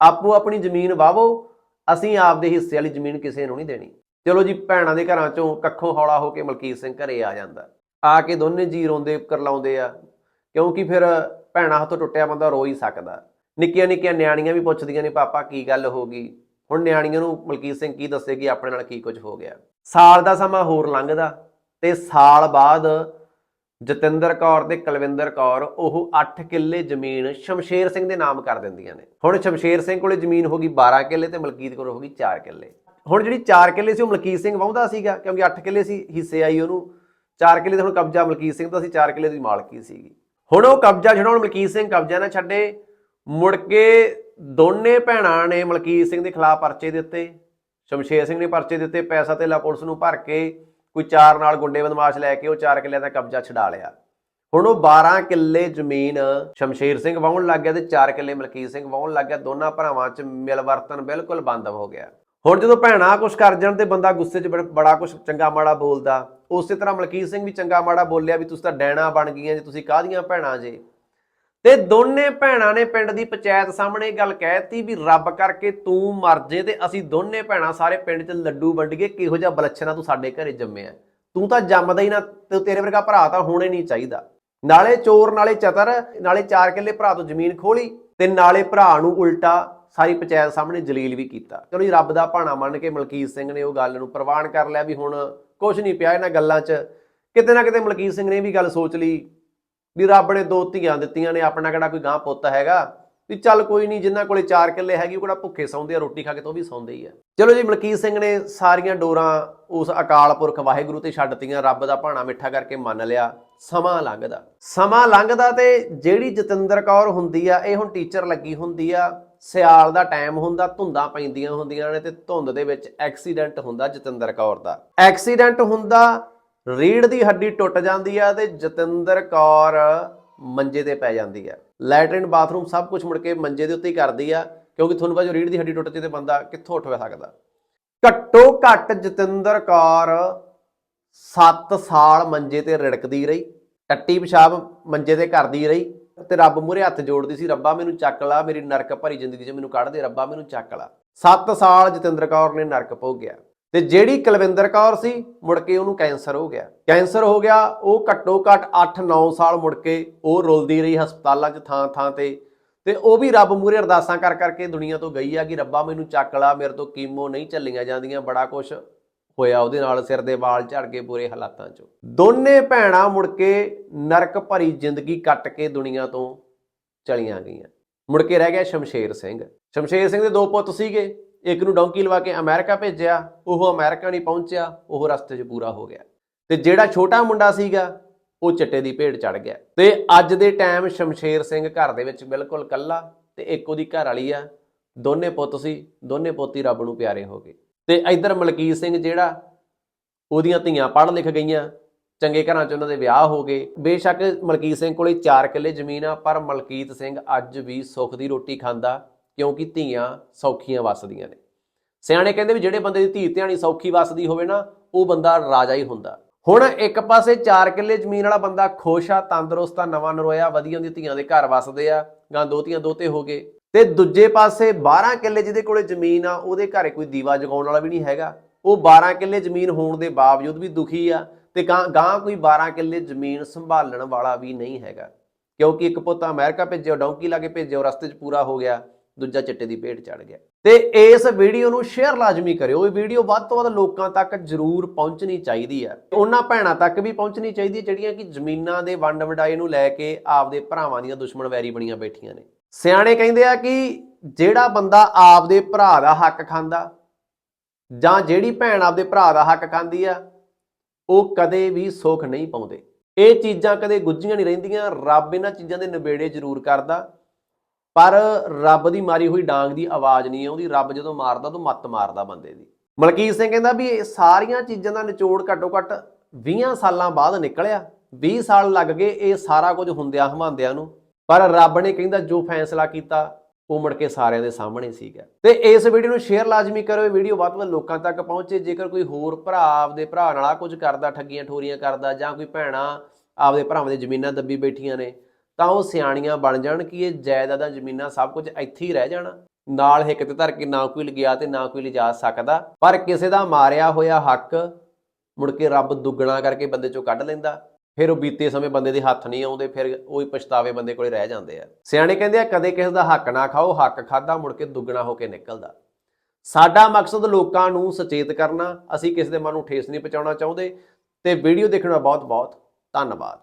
ਆਪੋ ਆਪਣੀ ਜ਼ਮੀਨ ਵਾਵੋ ਅਸੀਂ ਆਪਦੇ ਹਿੱਸੇ ਵਾਲੀ ਜ਼ਮੀਨ ਕਿਸੇ ਨੂੰ ਨਹੀਂ ਦੇਣੀ। ਚਲੋ ਜੀ, ਭੈਣਾਂ ਦੇ ਘਰਾਂ ਚੋਂ ਕੱਖੋਂ ਹੌਲਾ ਹੋ ਕੇ ਮਲਕੀਤ ਸਿੰਘ ਘਰੇ ਆ ਜਾਂਦਾ। ਆ ਕੇ ਦੋਨੇ ਜੀ ਰੋਂਦੇ ਕਰਲਾਉਂਦੇ ਆ। ਕਿਉਂਕਿ ਫਿਰ ਭੈਣਾਂ ਹੱਥੋਂ ਟੁੱਟਿਆ ਬੰਦਾ ਰੋ ਹੀ ਸਕਦਾ। ਨਿੱਕੀਆਂ ਨਿੱਕੀਆਂ ਨਿਆਣੀਆਂ ਵੀ ਪੁੱਛਦੀਆਂ ਨੇ, ਪਾਪਾ, ਕੀ ਗੱਲ ਹੋ ਗਈ? ਹੁਣ ਨਿਆਣੀਆਂ ਨੂੰ ਮਲਕੀਤ ਸਿੰਘ ਕੀ ਦੱਸੇਗੀ? ਆਪਣੇ ਨਾਲ ਕੀ ਕੁਝ ਹੋ ਗਿਆ? ਸਾਲ ਦਾ ਸਮਾਂ ਹੋਰ ਲੰਘਦਾ ਤੇ ਸਾਲ ਬਾਅਦ ਜਤਿੰਦਰ ਕੌਰ ਤੇ ਕੁਲਵਿੰਦਰ ਕੌਰ ਉਹ 8 ਕਿੱਲੇ ਜ਼ਮੀਨ ਸ਼ਮਸ਼ੇਰ ਸਿੰਘ ਦੇ ਨਾਮ ਕਰ ਦਿੰਦੀਆਂ ਨੇ। ਹੁਣ ਸ਼ਮਸ਼ੇਰ ਸਿੰਘ ਕੋਲੇ ਜ਼ਮੀਨ ਹੋ ਗਈ 12 ਕਿੱਲੇ ਤੇ ਮਲਕੀਤ ਕੋਲ ਹੋ ਗਈ 4 ਕਿੱਲੇ। ਹੁਣ ਜਿਹੜੀ 4 ਕਿੱਲੇ ਸੀ ਉਹ ਮਲਕੀਤ ਸਿੰਘ ਵਾਹੁੰਦਾ ਸੀਗਾ, ਕਿਉਂਕਿ 8 ਕਿੱਲੇ ਸੀ, ਹਿੱਸੇ ਆਈ ਉਹਨੂੰ। 4 ਕਿੱਲੇ ਦਾ ਹੁਣ ਕਬਜ਼ਾ ਮਲਕੀਤ ਸਿੰਘ ਦਾ ਸੀ 4 ਕਿੱਲੇ ਦੀ ਮਾਲਕੀ ਸੀਗੀ। ਹੁਣ ਉਹ ਕਬਜ਼ਾ ਛਡਾਉਣ ਮਲਕੀਤ ਸਿੰਘ ਕਬਜ਼ਾ ਨਾ ਛੱਡੇ ਮੁੜ ਕੇ ਦੋਨੇ ਭੈਣਾਂ ਨੇ ਮਲਕੀਤ ਸਿੰਘ ਦੇ ਖਿਲਾਫ ਪਰਚੇ ਦਿੱਤੇ, ਸ਼ਮਸ਼ੇਰ ਸਿੰਘ ਨੇ ਪਰਚੇ ਦਿੱਤੇ, ਪੈਸਾ ਧੇਲਾ ਪੁਲਿਸ ਨੂੰ ਭਰ ਕੇ ਕੋਈ ਚਾਰ ਨਾਲ ਗੁੰਡੇ ਬਦਮਾਸ਼ ਲੈ ਕੇ ਉਹ ਚਾਰ ਕਿੱਲਿਆਂ ਦਾ ਕਬਜ਼ਾ ਛਡਾ ਲਿਆ। ਹੁਣ ਉਹ 12 ਕਿੱਲੇ ਜ਼ਮੀਨ ਸ਼ਮਸ਼ੇਰ ਸਿੰਘ ਵਾਹੁਣ ਲੱਗ ਗਿਆ ਤੇ 4 ਕਿੱਲੇ ਮਲਕੀਤ ਸਿੰਘ ਵਾਹੁਣ ਲੱਗ ਗਿਆ, ਦੋਨਾਂ ਭਰਾਵਾਂ 'ਚ ਮਿਲਵਰਤਨ ਬਿਲਕੁਲ ਬੰਦ ਹੋ ਗਿਆ। ਹੁਣ ਜਦੋਂ ਭੈਣਾਂ ਕੁਛ ਕਰ ਜਾਣ ਤੇ ਬੰਦਾ ਗੁੱਸੇ 'ਚ ਬੜਾ ਕੁਛ ਚੰਗਾ ਮਾੜਾ ਬੋਲਦਾ, ਉਸੇ ਤਰ੍ਹਾਂ ਮਲਕੀਤ ਸਿੰਘ ਵੀ ਚੰਗਾ ਮਾੜਾ ਬੋਲਿਆ ਵੀ ਤੁਸੀਂ ਤਾਂ ਡੈਣਾ ਬਣ ਗਈਆਂ ਜੇ, ਤੁਸੀਂ ਕਾਹਦੀਆਂ ਭੈਣਾਂ ਜੇ? ਤੇ ਦੋਨੇ ਭੈਣਾਂ ਨੇ ਪਿੰਡ ਦੀ ਪੰਚਾਇਤ ਸਾਹਮਣੇ ਇਹ ਗੱਲ ਕਹਿਤੀ ਵੀ ਰੱਬ ਕਰਕੇ ਤੂੰ ਮਰ ਜੇ ਤੇ ਅਸੀਂ ਦੋਨੇ ਭੈਣਾਂ ਸਾਰੇ ਪਿੰਡ 'ਚ ਲੱਡੂ ਵੰਡੀਏ, ਕਿਹੋ ਜਿਹਾ ਬਲੱਛਣਾ ਤੂੰ ਸਾਡੇ ਘਰੇ ਜੰਮਿਆ। ਤੂੰ ਤਾਂ ਜੰਮਦਾ ਹੀ ਨਾ, ਤੇ ਤੇਰੇ ਵਰਗਾ ਭਰਾ ਤਾਂ ਹੋਣੇ ਨਹੀਂ ਚਾਹੀਦਾ। ਨਾਲੇ ਚੋਰ, ਨਾਲੇ ਚਤਰ, ਨਾਲੇ ਚਾਰ ਕਿੱਲੇ ਭਰਾ ਤੋਂ ਜ਼ਮੀਨ ਖੋਲੀ ਤੇ ਨਾਲੇ ਭਰਾ ਨੂੰ ਉਲਟਾ ਸਾਰੀ ਪੰਚਾਇਤ ਸਾਹਮਣੇ ਜਲੀਲ ਵੀ ਕੀਤਾ। ਚਲੋ ਜੀ, ਰੱਬ ਦਾ ਭਾਣਾ ਮੰਨ ਕੇ ਮਲਕੀਤ ਸਿੰਘ ਨੇ ਉਹ ਗੱਲ ਨੂੰ ਪ੍ਰਵਾਨ ਕਰ ਲਿਆ ਵੀ ਹੁਣ ਕੁਝ ਨਹੀਂ ਪਿਆ ਇਹਨਾਂ ਗੱਲਾਂ 'ਚ। ਕਿਤੇ ਨਾ ਕਿਤੇ ਮਲਕੀਤ ਸਿੰਘ ਨੇ ਵੀ ਗੱਲ ਸੋਚ ਲਈ। ਵੀ ਰੱਬ ਨੇ ਦੋ ਧੀਆਂ ਦਿੱਤੀਆਂ ਨੇ, ਆਪਣਾ ਕਿਹੜਾ ਕੋਈ ਗਾਂ ਪੁੱਤ ਹੈਗਾ? ਵੀ ਚੱਲ ਕੋਈ ਨਹੀਂ, ਜਿਨ੍ਹਾਂ ਕੋਲੇ ਚਾਰ ਕਿੱਲੇ ਹੈਗੀ, ਉਹ ਕਿਹੜਾ ਭੁੱਖੇ ਸੌਂਦੇ ਆ, ਰੋਟੀ ਖਾ ਕੇ ਤਾਂ ਉਹ ਵੀ ਸੌਂਦੇ ਹੀ ਆ। ਚਲੋ ਜੀ, ਮਲਕੀਤ ਸਿੰਘ ਨੇ ਸਾਰੀਆਂ ਡੋਰਾਂ ਉਸ ਅਕਾਲ ਪੁਰਖ ਵਾਹਿਗੁਰੂ ਤੇ ਛੱਡਤੀਆਂ ਰੱਬ ਦਾ ਭਾਣਾ ਮਿੱਠਾ ਕਰਕੇ ਮੰਨ ਲਿਆ, ਸਮਾਂ ਲੰਘਦਾ। ਸਮਾਂ ਲੰਘਦਾ ਤੇ ਜਿਹੜੀ ਜਤਿੰਦਰ ਕੌਰ ਹੁੰਦੀ ਆ, ਇਹ ਹੁਣ ਟੀਚਰ ਲੱਗੀ ਹੁੰਦੀ ਆ, ਸਿਆਲ ਦਾ ਟਾਈਮ ਹੁੰਦਾ, ਧੁੰਦਾਂ ਪੈਂਦੀਆਂ ਹੁੰਦੀਆਂ ਨੇ ਤੇ ਧੁੰਦ ਦੇ ਵਿੱਚ ਐਕਸੀਡੈਂਟ ਹੁੰਦਾ ਜਤਿੰਦਰ ਕੌਰ ਦਾ। ਐਕਸੀਡੈਂਟ ਹੁੰਦਾ ਰੀੜ ਦੀ ਹੱਡੀ ਟੁੱਟ ਜਾਂਦੀ ਆ ਤੇ ਜਤਿੰਦਰ ਕੌਰ ਮੰਜੇ ਤੇ ਪੈ ਜਾਂਦੀ ਆ। ਲੈਟਰਨ ਬਾਥਰੂਮ ਸਭ ਕੁਝ ਮੁੜ ਕੇ ਮੰਜੇ ਦੇ ਉੱਤੇ ਹੀ ਕਰਦੀ ਆ, ਕਿਉਂਕਿ ਤੁਹਾਨੂੰ ਪਤਾ ਜੋ ਰੀੜ ਦੀ ਹੱਡੀ ਟੁੱਟ ਜੇ ਤੇ ਬੰਦਾ ਕਿੱਥੋਂ ਉੱਠ ਸਕਦਾ। ਘੱਟੋ ਘੱਟ ਜਤਿੰਦਰ ਕੌਰ 7 ਸਾਲ ਮੰਜੇ ਤੇ ਰਿੜਕਦੀ ਰਹੀ, ਟੱਟੀ ਪਿਸ਼ਾਬ ਮੰਜੇ ਤੇ ਕਰਦੀ ਰਹੀ ਤੇ ਰੱਬ ਮੂਹਰੇ ਹੱਥ ਜੋੜਦੀ ਸੀ, ਰੱਬਾ ਮੈਨੂੰ ਚੱਕ ਲਾ, ਮੇਰੀ ਨਰਕ ਭਰੀ ਜ਼ਿੰਦਗੀ 'ਚ ਮੈਨੂੰ ਕੱਢ ਦੇ, ਰੱਬਾ ਮੈਨੂੰ ਚੱਕ ਲਾ। 7 ਸਾਲ ਜਤਿੰਦਰ ਕੌਰ ਨੇ ਨਰਕ ਭੋਗਿਆ। ਤੇ ਜਿਹੜੀ ਕੁਲਵਿੰਦਰ ਕੌਰ ਸੀ, ਮੁੜ ਕੇ ਉਹਨੂੰ ਕੈਂਸਰ ਹੋ ਗਿਆ। ਕੈਂਸਰ ਹੋ ਗਿਆ, ਉਹ ਘੱਟੋ ਘੱਟ 8-9 ਸਾਲ ਮੁੜ ਕੇ ਉਹ ਰੁਲਦੀ ਰਹੀ ਹਸਪਤਾਲਾਂ 'ਚ ਥਾਂ ਥਾਂ ਤੇ। ਤੇ ਉਹ ਵੀ ਰੱਬ ਮੂਹਰੇ ਅਰਦਾਸਾਂ ਕਰ ਕਰਕੇ ਦੁਨੀਆ ਤੋਂ ਗਈ ਆ ਕਿ ਰੱਬਾ ਮੈਨੂੰ ਚੱਕ ਲਾ, ਮੇਰੇ ਤੋਂ ਕੀਮੋ ਨਹੀਂ ਚੱਲੀਆਂ ਜਾਂਦੀਆਂ, ਬੜਾ ਕੁਝ ਹੋਇਆ ਉਹਦੇ ਨਾਲ ਸਿਰ ਦੇ ਵਾਲ ਝੜ ਗਏ ਬੁਰੇ ਹਾਲਾਤਾਂ 'ਚ। ਦੋਨੇ ਭੈਣਾਂ ਮੁੜ ਕੇ ਨਰਕ ਭਰੀ ਜ਼ਿੰਦਗੀ ਕੱਟ ਕੇ ਦੁਨੀਆ ਤੋਂ ਚਲੀਆਂ ਗਈਆਂ। ਮੁੜ ਕੇ ਰਹਿ ਗਿਆ ਸ਼ਮਸ਼ੇਰ ਸਿੰਘ। ਸ਼ਮਸ਼ੇਰ ਸਿੰਘ ਦੇ ਦੋ ਪੁੱਤ ਸੀਗੇ। ਇੱਕ ਨੂੰ ਡੌਂਕੀ ਲਵਾ ਕੇ ਅਮਰੀਕਾ ਭੇਜਿਆ, ਉਹ ਅਮਰੀਕਾ ਨਹੀਂ ਪਹੁੰਚਿਆ, ਉਹ ਰਸਤੇ 'ਚ ਪੂਰਾ ਹੋ ਗਿਆ। ਤੇ ਜਿਹੜਾ ਛੋਟਾ ਮੁੰਡਾ ਸੀਗਾ, ਉਹ ਚਿੱਟੇ ਦੀ ਭੇਡ ਚੜ ਗਿਆ। ਤੇ ਅੱਜ ਦੇ ਟਾਈਮ ਸ਼ਮਸ਼ੇਰ ਸਿੰਘ ਘਰ ਦੇ ਵਿੱਚ ਬਿਲਕੁਲ ਇਕੱਲਾ ਤੇ ਇੱਕ ਉਹਦੀ ਘਰ ਵਾਲੀ ਆ, ਦੋਨੇ ਪੁੱਤ ਸੀ, ਦੋਨੇ ਪੋਤੀ ਰੱਬ ਨੂੰ ਪਿਆਰੇ ਹੋ ਗਏ। ਤੇ ਇੱਧਰ ਮਲਕੀਤ ਸਿੰਘ ਜਿਹੜਾ, ਉਹਦੀਆਂ ਧੀਆਂ ਪੜ੍ਹ ਲਿਖ ਗਈਆਂ, ਚੰਗੇ ਘਰਾਂ 'ਚ ਉਹਨਾਂ ਦੇ ਵਿਆਹ ਹੋ ਗਏ। ਬੇਸ਼ੱਕ ਮਲਕੀਤ ਸਿੰਘ ਕੋਲੇ 4 ਕਿੱਲੇ ਜ਼ਮੀਨ ਆ, ਪਰ ਮਲਕੀਤ ਸਿੰਘ ਅੱਜ ਵੀ ਸੁੱਖ ਦੀ ਰੋਟੀ ਖਾਂਦਾ ਕਿਉਂਕਿ ਧੀਆਂ ਸੌਖੀਆਂ ਵਸਦੀਆਂ ਨੇ। ਸਿਆਣੇ ਕਹਿੰਦੇ ਵੀ ਜਿਹੜੇ ਬੰਦੇ ਦੀ ਧੀ ਧਿਆਣੀ ਸੌਖੀ ਵਸਦੀ ਹੋਵੇ ਨਾ, ਉਹ ਬੰਦਾ ਰਾਜਾ ਹੀ ਹੁੰਦਾ। ਹੁਣ ਇੱਕ ਪਾਸੇ 4 ਕਿੱਲੇ ਜ਼ਮੀਨ ਵਾਲਾ ਬੰਦਾ ਖੁਸ਼ ਆ, ਤੰਦਰੁਸਤ ਆ, ਨਵਾਂ ਨਰੋਇਆ, ਵਧੀਆ ਉਹਦੀਆਂ ਧੀਆਂ ਦੇ ਘਰ ਵਸਦੇ ਆ, ਗਾਂ ਦੋਤੀਆਂ ਦੋਤੇ ਹੋ ਗਏ। ਤੇ ਦੂਜੇ ਪਾਸੇ 12 ਕਿੱਲੇ ਜਿਹਦੇ ਕੋਲੇ ਜ਼ਮੀਨ ਆ, ਉਹਦੇ ਘਰੇ ਕੋਈ ਦੀਵਾ ਜਗਾਉਣ ਵਾਲਾ ਵੀ ਨਹੀਂ ਹੈਗਾ। ਉਹ 12 ਕਿੱਲੇ ਜ਼ਮੀਨ ਹੋਣ ਦੇ ਬਾਵਜੂਦ ਵੀ ਦੁਖੀ ਆ ਤੇ ਗਾਂ ਗਾਂ ਕੋਈ 12 ਕਿੱਲੇ ਜ਼ਮੀਨ ਸੰਭਾਲਣ ਵਾਲਾ ਵੀ ਨਹੀਂ ਹੈਗਾ। ਕਿਉਂਕਿ ਇੱਕ ਪੁੱਤ ਅਮਰੀਕਾ ਭੇਜਿਓ ਡੌਂਕੀ ਲਾ ਕੇ ਭੇਜਿਓ ਰਸਤੇ 'ਚ ਪੂਰਾ ਹੋ ਗਿਆ। ਦੂਜਾ ਚਿੱਟੇ ਦੀ ਭੇਟ ਚੜ ਗਿਆ। ਤੇ ਇਸ ਵੀਡੀਓ ਨੂੰ ਸ਼ੇਅਰ ਲਾਜ਼ਮੀ ਕਰਿਓ। ਇਹ ਵੀਡੀਓ ਵੱਧ ਤੋਂ ਵੱਧ ਲੋਕਾਂ ਤੱਕ ਜ਼ਰੂਰ ਪਹੁੰਚਣੀ ਚਾਹੀਦੀ ਹੈ। ਉਹਨਾਂ ਭੈਣਾਂ ਤੱਕ ਵੀ ਪਹੁੰਚਣੀ ਚਾਹੀਦੀ ਹੈ, ਜਿਹੜੀਆਂ ਕਿ ਜ਼ਮੀਨਾਂ ਦੇ ਵੰਡ ਵਡਾਏ ਨੂੰ ਲੈ ਕੇ ਆਪਦੇ ਭਰਾਵਾਂ ਦੀਆਂ ਦੁਸ਼ਮਣ ਵੈਰੀ ਬਣੀਆਂ ਬੈਠੀਆਂ ਨੇ। ਸਿਆਣੇ ਕਹਿੰਦੇ ਆ ਕਿ ਜਿਹੜਾ ਬੰਦਾ ਆਪਦੇ ਭਰਾ ਦਾ ਹੱਕ ਖਾਂਦਾ, ਜਾਂ ਜਿਹੜੀ ਭੈਣ ਆਪਦੇ ਭਰਾ ਦਾ ਹੱਕ ਖਾਂਦੀ ਆ, ਉਹ ਕਦੇ ਵੀ ਸੁੱਖ ਨਹੀਂ ਪਾਉਂਦੇ। ਇਹ ਚੀਜ਼ਾਂ ਕਦੇ ਗੁੱਝੀਆਂ ਨਹੀਂ ਰਹਿੰਦੀਆਂ। ਰੱਬ ਇਹਨਾਂ ਚੀਜ਼ਾਂ ਦੇ ਨਿਬੇੜੇ ਜ਼ਰੂਰ ਕਰਦਾ। ਪਰ ਰੱਬ ਦੀ ਮਾਰੀ ਹੋਈ ਡਾਂਗ ਦੀ ਆਵਾਜ਼ ਨਹੀਂ ਆਉਂਦੀ ਰੱਬ ਜਦੋਂ ਮਾਰਦਾ ਤਾਂ ਮੱਤ ਮਾਰਦਾ ਬੰਦੇ ਦੀ। ਮਲਕੀਤ ਸਿੰਘ ਕਹਿੰਦਾ ਵੀ ਇਹ ਸਾਰੀਆਂ ਚੀਜ਼ਾਂ ਦਾ ਨਿਚੋੜ ਘੱਟੋ ਘੱਟ 20 ਸਾਲਾਂ ਬਾਅਦ ਨਿਕਲਿਆ। 20 ਸਾਲ ਲੱਗ ਗਏ ਇਹ ਸਾਰਾ ਕੁਝ ਹੁੰਦਿਆਂ ਹਮਾਂਦਿਆਂ ਨੂੰ। ਪਰ ਰੱਬ ਨੇ ਕਹਿੰਦਾ ਜੋ ਫੈਸਲਾ ਕੀਤਾ, ਉਹ ਮੁੜ ਕੇ ਸਾਰਿਆਂ ਦੇ ਸਾਹਮਣੇ ਸੀਗਾ। ਤੇ ਇਸ ਵੀਡੀਓ ਨੂੰ ਸ਼ੇਅਰ ਲਾਜ਼ਮੀ ਕਰੋ, ਇਹ ਵੀਡੀਓ ਵੱਧ ਤੋਂ ਵੱਧ ਲੋਕਾਂ ਤੱਕ ਪਹੁੰਚੇ। ਜੇਕਰ ਕੋਈ ਹੋਰ ਭਰਾ ਆਪਦੇ ਭਰਾ ਨਾਲ ਆਹ ਕੁਝ ਕਰਦਾ, ਠੱਗੀਆਂ ਠੋਰੀਆਂ ਕਰਦਾ ਜਾਂ ਕੋਈ ਭੈਣਾ ਆਪਦੇ ਭਰਾਵਾਂ ਦੇ ਜ਼ਮੀਨਾਂ ਦੱਬੀ ਬੈਠੀਆਂ ਨੇ ਤਾਂ ਉਹ ਸਿਆਣੀਆਂ ਬਣ ਜਾਣ ਕਿ ਇਹ ਜਾਇਦਾਦਾਂ ਜ਼ਮੀਨਾਂ ਸਭ ਕੁਝ ਇੱਥੇ ਹੀ ਰਹਿ ਜਾਣਾ। ਨਾਲ ਹਿੱਕ ਤੇ ਧਰ ਕੇ ਨਾ ਕੋਈ ਲਗਿਆ ਤੇ ਨਾ ਕੋਈ ਲਿਜਾ ਸਕਦਾ, ਪਰ ਕਿਸੇ ਦਾ ਮਾਰਿਆ ਹੋਇਆ ਹੱਕ ਮੁੜ ਕੇ ਰੱਬ ਦੁੱਗਣਾ ਕਰਕੇ ਬੰਦੇ ਚੋਂ ਕੱਢ ਲੈਂਦਾ। ਫਿਰ ਉਹ ਬੀਤੇ ਸਮੇਂ ਬੰਦੇ ਦੇ ਹੱਥ ਨਹੀਂ ਆਉਂਦੇ, ਫਿਰ ਉਹ ਹੀ ਪਛਤਾਵੇ ਬੰਦੇ ਕੋਲੇ ਰਹਿ ਜਾਂਦੇ ਆ। ਸਿਆਣੇ ਕਹਿੰਦੇ ਆ, ਕਦੇ ਕਿਸੇ ਦਾ ਹੱਕ ਨਾ ਖਾਓ, ਹੱਕ ਖਾਦਾ ਮੁੜ ਕੇ ਦੁੱਗਣਾ ਹੋ ਕੇ ਨਿਕਲਦਾ। ਸਾਡਾ ਮਕਸਦ ਲੋਕਾਂ ਨੂੰ ਸੁਚੇਤ ਕਰਨਾ, ਅਸੀਂ ਕਿਸੇ ਦੇ ਮਨ ਨੂੰ ਠੇਸ ਨਹੀਂ ਪਹੁੰਚਾਉਣਾ ਚਾਹੁੰਦੇ। ਤੇ ਵੀਡੀਓ ਦੇਖਣਾ ਬਹੁਤ ਬਹੁਤ ਧੰਨਵਾਦ।